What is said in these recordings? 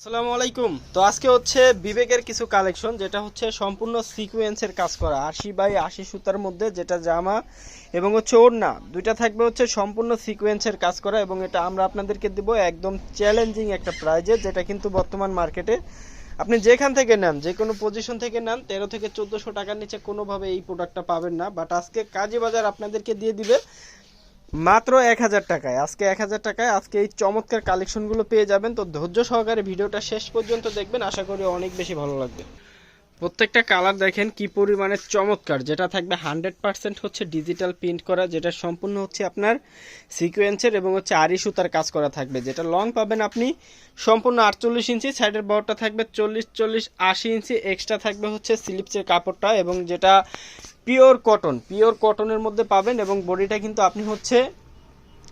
আসসালামু আলাইকুম। তো আজকে হচ্ছে বিবেকের কিছু কালেকশন যেটা হচ্ছে সম্পূর্ণ সিকুয়েন্সের কাজ করা। আশি বাই আশি সুতার মধ্যে যেটা জামা এবং হচ্ছে ওড়না, দুইটা থাকবে হচ্ছে সম্পূর্ণ সিকুয়েন্সের কাজ করা এবং এটা আমরা আপনাদেরকে দেবো একদম চ্যালেঞ্জিং একটা প্রাইজে যেটা কিন্তু বর্তমান মার্কেটে আপনি যেখান থেকে নেন, যে কোনো পজিশন থেকে নেন, তেরো থেকে চোদ্দোশো টাকার নিচে কোনোভাবে এই প্রোডাক্টটা পাবেন না। বাট আজকে কাজী বাজার আপনাদেরকে দিয়ে দিবে মাত্র এক হাজার টাকায়। আজকে এক হাজার টাকায় আজকে এই চমৎকার কালেকশনগুলো পেয়ে যাবেন। তো ধৈর্য সহকারে ভিডিওটা শেষ পর্যন্ত দেখবেন। আশা করি অনেক বেশি ভালো লাগবে। প্রত্যেকটা কালার দেখেন কি পরিমাণে চমৎকার। যেটা থাকবে হান্ড্রেড পার্সেন্ট হচ্ছে ডিজিটাল প্রিন্ট করা, যেটা সম্পূর্ণ হচ্ছে আপনার সিকোয়েন্সের এবং হচ্ছে আরি সুতার কাজ করা থাকবে। যেটা লং পাবেন আপনি সম্পূর্ণ আটচল্লিশ ইঞ্চি সাইডের বড়টা থাকবে চল্লিশ চল্লিশ, আশি ইঞ্চি এক্সট্রা থাকবে হচ্ছে স্লিপসের কাপড়টা এবং যেটা পিওর কটন পিওর কটনের মধ্যে পাবেন এবং বডিটা কিন্তু আপনি হচ্ছে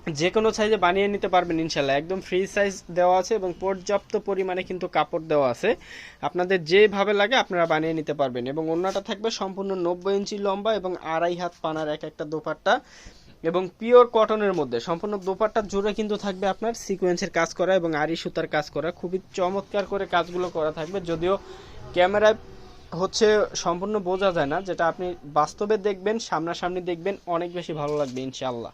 যে কোনো সাইজে বানিয়ে নিতে পারবেন ইনশাল্লাহ একদম ফ্রি সাইজ দেওয়া আছে এবং পর্যাপ্ত পরিমাণে কিন্তু কাপড় দেওয়া আছে। আপনাদের যেভাবে লাগে আপনারা বানিয়ে নিতে পারবেন এবং অন্যটা থাকবে সম্পূর্ণ নব্বই ইঞ্চি লম্বা এবং আড়াই হাত পানার এক একটা দোপাট্টা এবং পিওর কটনের মধ্যে। সম্পূর্ণ দোপাট্টা জুড়ে কিন্তু থাকবে আপনার সিকোয়েন্সের কাজ করা এবং আড়ি সুতার কাজ করা। খুবই চমৎকার করে কাজগুলো করা থাকবে। যদিও ক্যামেরায় হচ্ছে সম্পূর্ণ বোঝা যায় না, যেটা আপনি বাস্তবে দেখবেন, সামনাসামনি দেখবেন, অনেক বেশি ভালো লাগবে ইনশাআল্লাহ।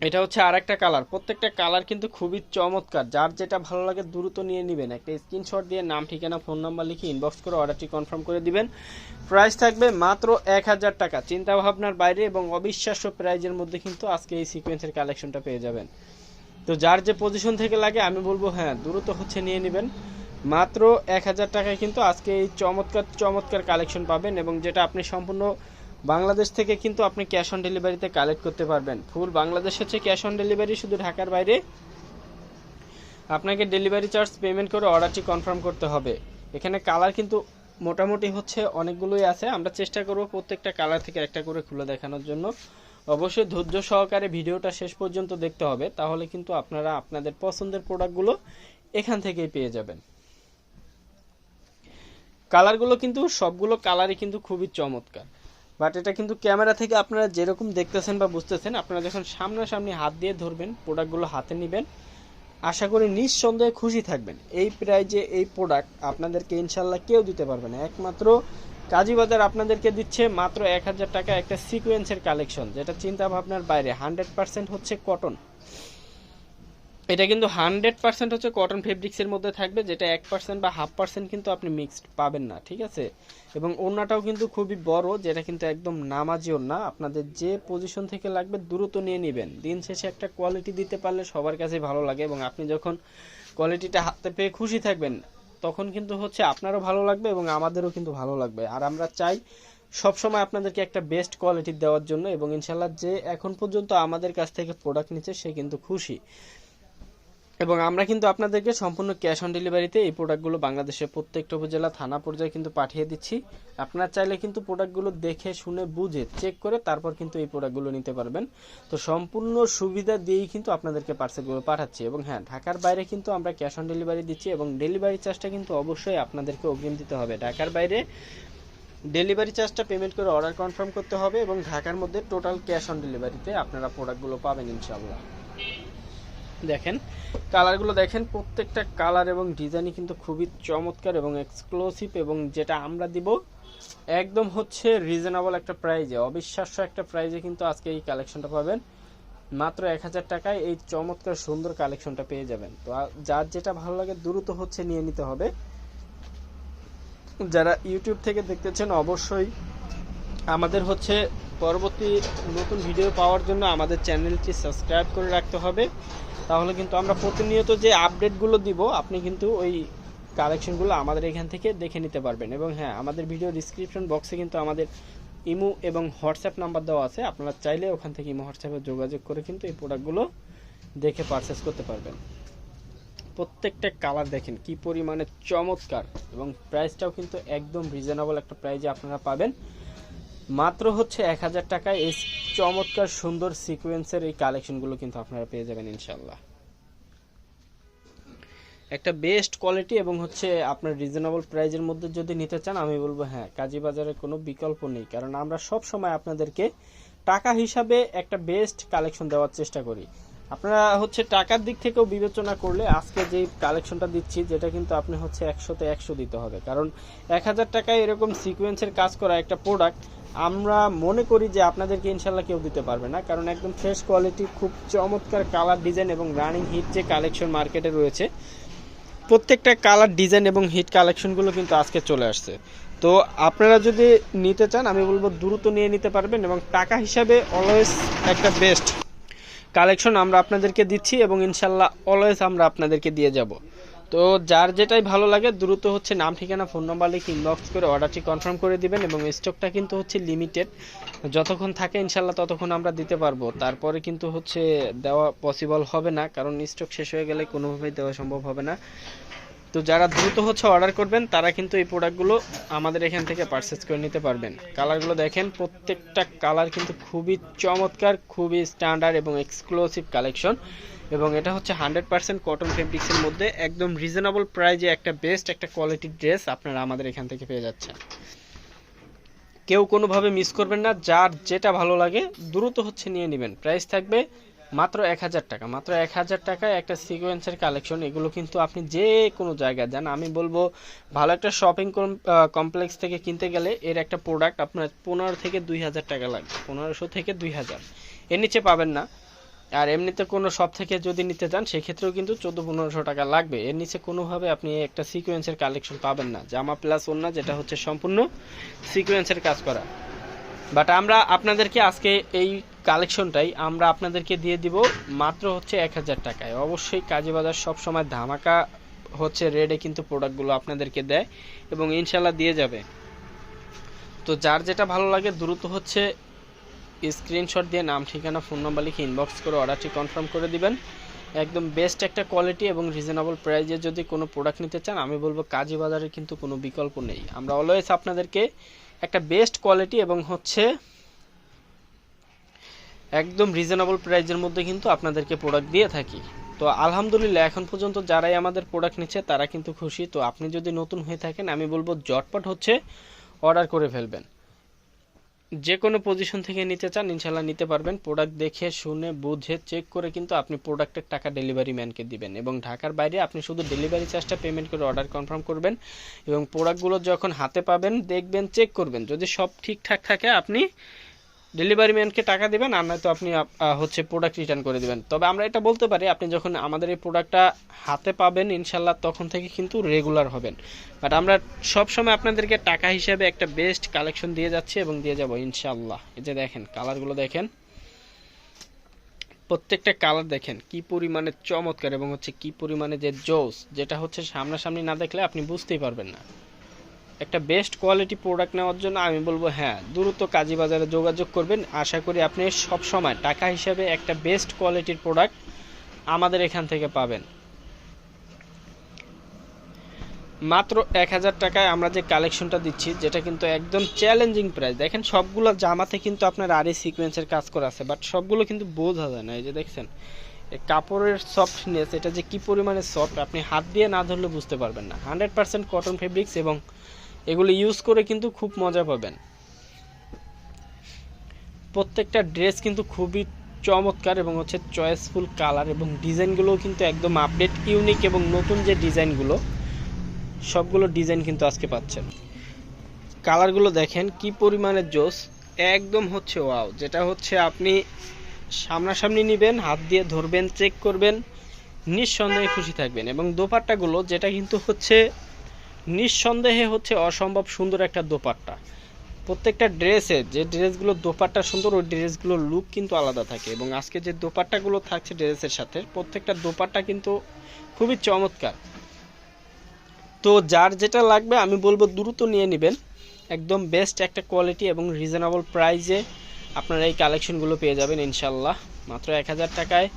এটা হচ্ছে আর একটা কালার প্রত্যেকটা কালার কিন্তু খুবই চমৎকার। যার যেটা ভালো লাগে দ্রুত নিয়ে নেবেন। একটা স্ক্রিনশট দিয়ে নাম, ঠিকানা ফোন নাম্বার লিখে ইনবক্স করে অর্ডারটি কনফার্ম করে দিবেন। প্রাইস থাকবে মাত্র এক হাজার টাকা। চিন্তা ভাবনার বাইরে এবং অবিশ্বাস্য প্রাইজের মধ্যে কিন্তু আজকে এই সিকোয়েন্সের কালেকশনটা পেয়ে যাবেন। তো যার যে পজিশন থেকে লাগে, আমি বলব হ্যাঁ দ্রুত হচ্ছে নিয়ে নেবেন। মাত্র এক হাজার টাকায় কিন্তু আজকে এই চমৎকার চমৎকার কালেকশন পাবেন এবং যেটা আপনি সম্পূর্ণ বাংলাদেশ থেকে কিন্তু আপনি ক্যাশ অন ডেলিভারিতে কালেক্ট করতে পারবেন। ফুল বাংলাদেশ হচ্ছে ক্যাশ অন ডেলিভারি শুধু ঢাকার বাইরে আপনাকে ডেলিভারি চার্জ পেমেন্ট করে অর্ডারটি কনফার্ম করতে হবে। এখানে কালার কিন্তু মোটামুটি হচ্ছে অনেকগুলোই আছে। আমরা চেষ্টা করব প্রত্যেকটা কালার থেকে একটা করে খুলে দেখানোর জন্য। অবশ্যই ধৈর্য সহকারে ভিডিওটা শেষ পর্যন্ত দেখতে হবে, তাহলে কিন্তু আপনারা আপনাদের পছন্দের প্রোডাক্টগুলো এখান থেকেই পেয়ে যাবেন। কালারগুলো কিন্তু সবগুলো কালারই কিন্তু খুবই চমৎকার। বাট এটা কিন্তু ক্যামেরা থেকে আপনারা যেরকম দেখতেছেন বা বুঝতেছেন, আপনারা যখন সামনাসামনি হাত দিয়ে ধরবেন, প্রোডাক্টগুলো হাতে নেবেন, আশা করি নিঃসন্দেহে খুশি থাকবেন। এই প্রাইজে এই প্রোডাক্ট আপনাদেরকে ইনশাল্লাহ কেউ দিতে পারবে না। একমাত্র কাজীবাজার আপনাদেরকে দিচ্ছে মাত্র এক হাজার টাকা একটা সিকোয়েন্সের কালেকশন যেটা চিন্তা ভাবনার বাইরে। হান্ড্রেড পার্সেন্ট হচ্ছে কটন এটা কিন্তু হান্ড্রেড পার্সেন্ট হচ্ছে কটন ফেব্রিক্সের মধ্যে থাকবে, যেটা এক পার্সেন্ট বা হাফ পার্সেন্ট কিন্তু আপনি মিক্সড পাবেন না, ঠিক আছে? এবং ওড়নাটাও কিন্তু খুবই বড়, যেটা কিন্তু একদম নামাজি ওড়না। আপনাদের যে পজিশন থেকে লাগবে দ্রুত নিয়ে নেবেন। দিন শেষে একটা কোয়ালিটি দিতে পারলে সবার কাছে ভালো লাগে এবং আপনি যখন কোয়ালিটিটা হাতে পেয়ে খুশি থাকবেন, তখন কিন্তু হচ্ছে আপনারও ভালো লাগবে এবং আমাদেরও কিন্তু ভালো লাগবে। আর আমরা চাই সবসময় আপনাদেরকে একটা বেস্ট কোয়ালিটি দেওয়ার জন্য এবং ইনশাল্লাহ যে এখন পর্যন্ত আমাদের কাছ থেকে প্রোডাক্ট নিচ্ছে, সে কিন্তু খুশি। এবং আমরা কিন্তু আপনাদেরকে সম্পূর্ণ ক্যাশ অন ডেলিভারিতে এই প্রোডাক্টগুলো বাংলাদেশের প্রত্যেকটা উপজেলা, থানা পর্যায়ে কিন্তু পাঠিয়ে দিচ্ছি। আপনারা চাইলে কিন্তু প্রোডাক্টগুলো দেখে, শুনে, বুঝে চেক করে তারপর কিন্তু এই প্রোডাক্টগুলো নিতে পারবেন। তো সম্পূর্ণ সুবিধা দিয়েই কিন্তু আপনাদেরকে পার্সেলগুলো পাঠাচ্ছি এবং হ্যাঁ ঢাকার বাইরে কিন্তু আমরা ক্যাশ অন ডেলিভারি দিচ্ছি এবং ডেলিভারি চার্জটা কিন্তু অবশ্যই আপনাদেরকে অগ্রিম দিতে হবে। ঢাকার বাইরে ডেলিভারি চার্জটা পেমেন্ট করে অর্ডার কনফার্ম করতে হবে এবং ঢাকার মধ্যে টোটাল ক্যাশ অন ডেলিভারিতে আপনারা প্রোডাক্টগুলো পাবেন ইনশাল্লাহ দেখেন। কালারগুলো দেখেন, প্রত্যেকটা কালার এবং ডিজাইনই কিন্তু খুবই চমৎকার এবং এক্সক্লুসিভ এবং যেটা আমরা দিব একদম হচ্ছে রিজনেবল একটা প্রাইজে অবিশ্বাস্য একটা প্রাইজে কিন্তু আজকে এই কালেকশনটা পাবেন। মাত্র এক হাজার টাকায় এই চমৎকার সুন্দর কালেকশনটা পেয়ে যাবেন। তো যার যেটা ভালো লাগে দ্রুত হচ্ছে নিয়ে নিতে হবে। যারা ইউটিউব থেকে দেখতেছেন, অবশ্যই আমাদের হচ্ছে পরবর্তী নতুন ভিডিও পাওয়ার জন্য আমাদের চ্যানেলটি সাবস্ক্রাইব করে রাখতে হবে। তাহলে কিন্তু আমরা প্রতিনিয়ত যে আপডেটগুলো দিব, আপনি কিন্তু ওই কালেকশনগুলো আমাদের এখান থেকে দেখে নিতে পারবেন। এবং হ্যাঁ আমাদের ভিডিও ডিসক্রিপশন বক্সে কিন্তু আমাদের ইমো এবং হোয়াটসঅ্যাপ নাম্বার দেওয়া আছে। আপনারা চাইলে ওখান থেকে ইমো হোয়াটসঅ্যাপে যোগাযোগ করে কিন্তু এই প্রোডাক্টগুলো দেখে পারচেস করতে পারবেন। প্রত্যেকটা কালার দেখেন কি পরিমাণে চমৎকার এবং প্রাইসটাও কিন্তু একদম রিজনেবল একটা প্রাইজে আপনারা পাবেন। মাত্র হচ্ছে এক হাজার টাকায় এই চমৎকার সুন্দর সিকোয়েন্সের এই কালেকশনগুলো কিন্তু আপনারা পেয়ে যাবেন ইনশাল্লাহ একটা বেস্ট কোয়ালিটি এবং হচ্ছে আপনার রিজনেবল প্রাইজের মধ্যে যদি নিতে চান, আমি বলব হ্যাঁ কাজী বাজারে কোনো বিকল্প নেই, কারণ আমরা সব সময় আপনাদেরকে টাকা হিসাবে একটা বেস্ট কালেকশন দেওয়ার চেষ্টা করি। আপনারা হচ্ছে টাকার দিক থেকেও বিবেচনা করলে আজকে যে কালেকশনটা দিচ্ছি, যেটা কিন্তু আপনি হচ্ছে একশোতে একশো দিতে হবে। কারণ এক হাজার টাকায় এরকম সিকোয়েন্সের কাজ করা একটা প্রোডাক্ট আমরা মনে করি যে আপনাদেরকে ইনশাল্লাহ কেউ দিতে পারবে না। কারণ একদম ফ্রেশ কোয়ালিটি খুব চমৎকার কালার ডিজাইন এবং রানিং হিট যে কালেকশন মার্কেটে রয়েছে, প্রত্যেকটা কালার ডিজাইন এবং হিট কালেকশনগুলো কিন্তু আজকে চলে আসছে। তো আপনারা যদি নিতে চান, আমি বলব দ্রুত নিয়ে নিতে পারবেন এবং টাকা হিসাবে অলওয়েজ একটা বেস্ট কালেকশন আমরা আপনাদেরকে দিচ্ছি এবং ইনশাল্লাহ অলওয়েজ আমরা আপনাদেরকে দিয়ে যাব। তো যার যেটাই ভালো লাগে, দ্রুত হচ্ছে নাম, ঠিকানা ফোন নাম্বার লিখে ইনবক্স করে অর্ডারটি কনফার্ম করে দিবেন এবং স্টকটা কিন্তু হচ্ছে লিমিটেড যতক্ষণ থাকে ইনশাল্লাহ ততক্ষণ আমরা দিতে পারব। তারপরে কিন্তু হচ্ছে দেওয়া পসিবল হবে না, কারণ স্টক শেষ হয়ে গেলে কোনোভাবেই দেওয়া সম্ভব হবে না। তো যারা দ্রুত হচ্ছে অর্ডার করবেন, তারা কিন্তু এই প্রোডাক্টগুলো আমাদের এখান থেকে পারচেস করে নিতে পারবেন। কালারগুলো দেখেন, প্রত্যেকটা কালার কিন্তু খুবই চমৎকার, খুবই স্ট্যান্ডার্ড এবং এক্সক্লুসিভ কালেকশন এবং এটা হচ্ছে হান্ড্রেড পার্সেন্ট কটন ফেব্রিক্সের মধ্যে একদম রিজনেবল প্রাইজে একটা বেস্ট একটা কোয়ালিটির ড্রেস আপনারা আমাদের এখান থেকে পেয়ে যাচ্ছেন। কেউ কোনোভাবে মিস করবেন না, যার যেটা ভালো লাগে দ্রুত হচ্ছে নিয়ে নেবেন। প্রাইস থাকবে মাত্র এক হাজার টাকা, মাত্র এক হাজার টাকায় একটা সিকোয়েন্সের কালেকশন এগুলো কিন্তু আপনি যে কোনো জায়গায় যান, আমি বলব ভালো একটা শপিং কমপ্লেক্স থেকে কিনতে গেলে এর একটা প্রোডাক্ট আপনার পনেরো থেকে দুই হাজার টাকা লাগবে, পনেরোশো থেকে দুই হাজার। এর নিচে পাবেন না। আর এমনিতে কোনো শপ থেকে যদি নিতে চান সেক্ষেত্রেও কিন্তু চোদ্দ পনেরোশো টাকা লাগবে। এর নিচে কোনোভাবে আপনি একটা সিকোয়েন্সের কালেকশন পাবেন না। জামা প্লাস ওন্না যেটা হচ্ছে সম্পূর্ণ সিকোয়েন্সের কাজ করা। বাট আমরা আপনাদেরকে আজকে এই কালেকশনটাই আমরা আপনাদেরকে দিয়ে দিব মাত্র হচ্ছে এক হাজার টাকায়। অবশ্যই কাজী বাজার সবসময় ধামাকা হচ্ছে রেডে কিন্তু প্রোডাক্টগুলো আপনাদেরকে দেয় এবং ইনশাল্লাহ দিয়ে যাবে। তো যার যেটা ভালো লাগে দ্রুত হচ্ছে স্ক্রিনশট দিয়ে নাম, ঠিকানা ফোন নাম্বার লিখে ইনবক্স করে অর্ডারটি কনফার্ম করে দিবেন। একদম বেস্ট একটা কোয়ালিটি এবং রিজনেবল প্রাইজে যদি কোনো প্রোডাক্ট নিতে চান, আমি বলব কাজী বাজারে কিন্তু কোনো বিকল্প নেই। আমরা অলওয়েজ আপনাদেরকে একটা বেস্ট কোয়ালিটি এবং হচ্ছে একদম রিজনেবল প্রাইজের মধ্যে কিন্তু আপনাদেরকে প্রোডাক্ট দিয়ে থাকি। তো আলহামদুলিল্লাহ, এখন পর্যন্ত যারাই আমাদের প্রোডাক্ট নিচ্ছে, তারা কিন্তু খুশি। তো আপনি যদি নতুন হয়ে থাকেন, আমি বলব জটপট হচ্ছে অর্ডার করে ফেলবেন। যে কোনো পজিশন থেকে নিতে চান ইনশাল্লাহ নিতে পারবেন। প্রোডাক্ট দেখে, শুনে, বুঝে চেক করে কিন্তু আপনি প্রোডাক্টের টাকা ডেলিভারি ম্যানকে দিবেন। এবং ঢাকার বাইরে আপনি শুধু ডেলিভারি চার্জটা পেমেন্ট করে অর্ডার কনফার্ম করবেন। এবং প্রোডাক্টগুলো যখন হাতে পাবেন, দেখবেন চেক করবেন। যদি সব ঠিকঠাক থাকে, আপনি ডেলিভারি ম্যানকে টাকা দিবেন আর নয়তো আপনি হচ্ছে প্রোডাক্ট রিটার্ন করে দিবেন। তবে আমরা এটা বলতে পারি, আপনি যখন আমাদের এই প্রোডাক্টটা হাতে পাবেন ইনশাল্লাহ তখন থেকে কিন্তু রেগুলার হবেন। বাট আমরা সব সময় আপনাদেরকে টাকা হিসেবে একটা বেস্ট কালেকশন দিয়ে যাচ্ছি এবং দিয়ে যাব ইনশাল্লাহ এই যে দেখেন কালারগুলো দেখেন। প্রত্যেকটা কালার দেখেন, কি পরিমাণে চমৎকার এবং হচ্ছে কি পরিমাণে যে জোস, যেটা হচ্ছে সামনাসামনি না দেখলে আপনি বুঝতেই পারবেন না। একটা বেস্ট কোয়ালিটি প্রোডাক্ট নেওয়ার জন্য আমি বলব হ্যাঁ দ্রুত কাজী বাজারে যোগাযোগ করবেন। আশা করি আপনি সব সময় টাকা হিসাবে একটা বেস্ট কোয়ালিটির প্রোডাক্ট আমাদের এখান থেকে পাবেন। মাত্র এক হাজার টাকায় আমরা যে কালেকশনটা দিচ্ছি, যেটা কিন্তু একদম চ্যালেঞ্জিং প্রাইস দেখেন, সবগুলো জামাতে কিন্তু আপনার আরই সিকোয়েন্সের কাজ করা আছে বাট সবগুলো কিন্তু বোঝা যায় না। এই যে দেখছেন কাপড়ের সফটনেস এটা যে কি পরিমাণে সফট আপনি হাত দিয়ে না ধরলে বুঝতে পারবেন না। হান্ড্রেড পার্সেন্ট কটন ফেব্রিক্স এবং এগুলো ইউজ করে কিন্তু খুব মজা পাবেন। প্রত্যেকটা ড্রেস কিন্তু খুবই চমৎকার এবং হচ্ছে চয়েসফুল কালার এবং ডিজাইনগুলোও কিন্তু একদম আপডেট ইউনিক এবং নতুন যে ডিজাইনগুলো সবগুলো ডিজাইন কিন্তু আজকে পাচ্ছেন। কালারগুলো দেখেন কি পরিমাণে জোস, একদম হচ্ছে ওয়াও যেটা হচ্ছে আপনি সামনাসামনি নেবেন, হাত দিয়ে ধরবেন চেক করবেন, নিঃসন্দেহে খুশি থাকবেন এবং দোপাট্টাগুলো, যেটা কিন্তু হচ্ছে নিঃসন্দেহে হচ্ছে অসম্ভব সুন্দর একটা দোপাট্টা। প্রত্যেকটা ড্রেসে যে ড্রেসগুলো দোপাট্টা সুন্দর, ওই ড্রেসগুলোর লুক কিন্তু আলাদা থাকে এবং আজকে যে দোপাট্টাগুলো থাকছে ড্রেসের সাথে, প্রত্যেকটা দোপাট্টা কিন্তু খুবই চমৎকার। তো যার যেটা লাগবে আমি বলব দ্রুত নিয়ে নেবেন। একদম বেস্ট একটা কোয়ালিটি এবং রিজনেবল প্রাইসে আপনারা এই কালেকশনগুলো পেয়ে যাবেন ইনশাল্লাহ মাত্র এক হাজার টাকায়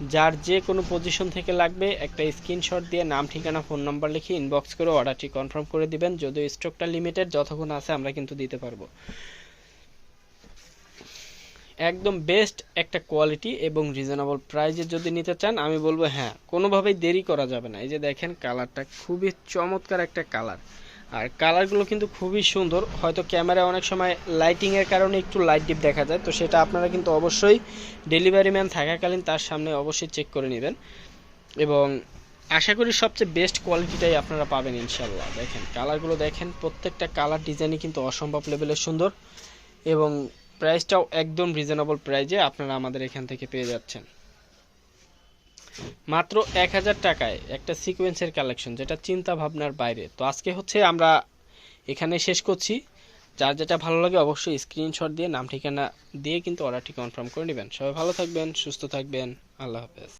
যার যে কোনো পজিশন থেকে লাগবে, একটা স্ক্রিনশট দিয়ে নাম, ঠিকানা ফোন নাম্বার লিখে ইনবক্স করে অর্ডারটি কনফার্ম করে দিবেন, যদিও স্টকটা লিমিটেড যতক্ষণ আছে আমরা কিন্তু দিতে পারব। একদম বেস্ট একটা কোয়ালিটি এবং রিজনেবল প্রাইজে যদি নিতে চান, আমি বলব হ্যাঁ কোনোভাবেই দেরি করা যাবে না। এই যে দেখেন কালারটা খুবই চমৎকার একটা কালার আর কালারগুলো কিন্তু খুবই সুন্দর। হয়তো ক্যামেরায় অনেক সময় লাইটিংয়ের কারণে একটু লাইট ডিপ দেখা যায়, তো সেটা আপনারা কিন্তু অবশ্যই ডেলিভারি ম্যান থাকাকালীন তার সামনে অবশ্যই চেক করে নেবেন। এবং আশা করি সবচেয়ে বেস্ট কোয়ালিটিটাই আপনারা পাবেন ইনশাল্লাহ দেখেন, কালারগুলো দেখেন, প্রত্যেকটা কালার ডিজাইনই কিন্তু অসম্ভব লেভেলের সুন্দর। এবং প্রাইসটাও একদম রিজনেবল প্রাইজে আপনারা আমাদের এখান থেকে পেয়ে যাচ্ছেন। মাত্র এক হাজার টাকায় একটা সিকোয়েন্সের কালেকশন যেটা চিন্তা ভাবনার বাইরে। তো আজকে হচ্ছে আমরা এখানে শেষ করছি। যার যেটা ভালো লাগে অবশ্যই স্ক্রিনশট দিয়ে নাম ঠিকানা দিয়ে কিন্তু অর্ডারটি কনফার্ম করে নেবেন। সবাই ভালো থাকবেন, সুস্থ থাকবেন। আল্লাহ হাফেজ।